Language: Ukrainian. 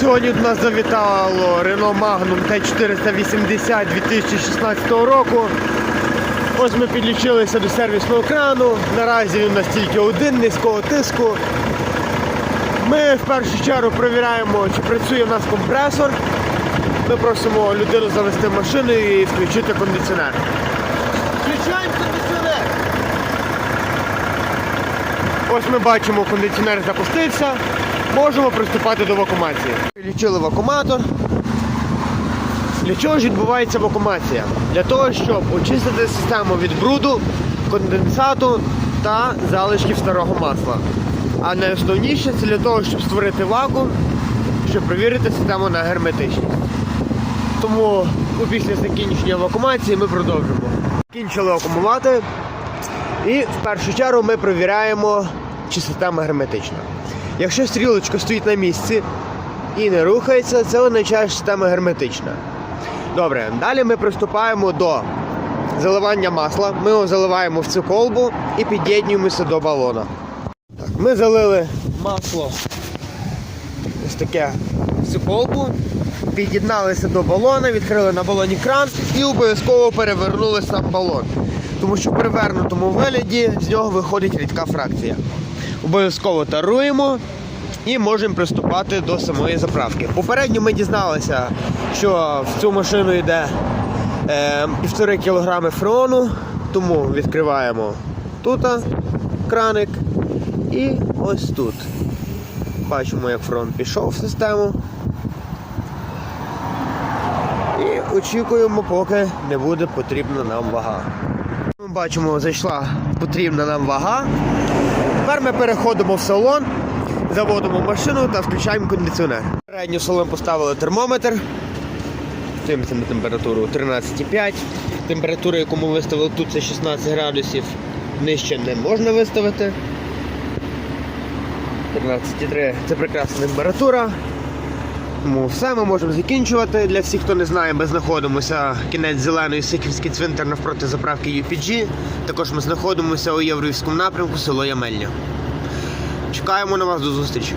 Сьогодні до нас завітало Renault Magnum T480 2016 року. Ось ми підлічилися до сервісного крану. Наразі він у нас тільки один низького тиску. Ми в першу чергу перевіряємо, чи працює у нас компресор. Ми просимо людину завести машину і включити кондиціонер. Включаємо кондиціонер. Ось ми бачимо, кондиціонер запустився. Можемо приступати до вакуумації. Лічили вакууматор. Для чого ж відбувається вакуумація? Для того, щоб очистити систему від бруду, конденсату та залишків старого масла. А найосновніше це для того, щоб створити вакуум, щоб перевірити систему на герметичність. Тому ну, після закінчення вакуумації ми продовжимо. Закінчили акумулати. І в першу чергу ми перевіряємо, чи система герметична. Якщо стрілочка стоїть на місці і не рухається, це означає, що система герметична. Добре, далі ми приступаємо до заливання масла. Ми його заливаємо в цю колбу і під'єднуємося до балона. Так, ми залили масло ось таке в цю колбу, під'єдналися до балона, відкрили на балоні кран і обов'язково перевернули сам балон. Тому що в перевернутому вигляді з нього виходить рідка фракція. Обов'язково таруємо і можемо приступати до самої заправки. Попередньо ми дізналися, що в цю машину йде е, 1,5 кг фреону, тому відкриваємо тут краник і ось тут. Бачимо, як фронт пішов в систему. І очікуємо, поки не буде потрібна нам вага. Ми бачимо, зайшла потрібна нам вага. Тепер ми переходимо в салон, заводимо машину та включаємо кондиціонер. Передню салон поставили термометр. Дивимося на температуру 13,5. Температура, яку ми виставили тут, це 16 градусів. Нижче не можна виставити. 13,3 це прекрасна температура. Тому все, ми можемо закінчувати. Для всіх, хто не знає, ми знаходимося кінець зеленої Сихівський цвинтар навпроти заправки UPG. Також ми знаходимося у Євроївському напрямку, село Ямельня. Чекаємо на вас до зустрічі.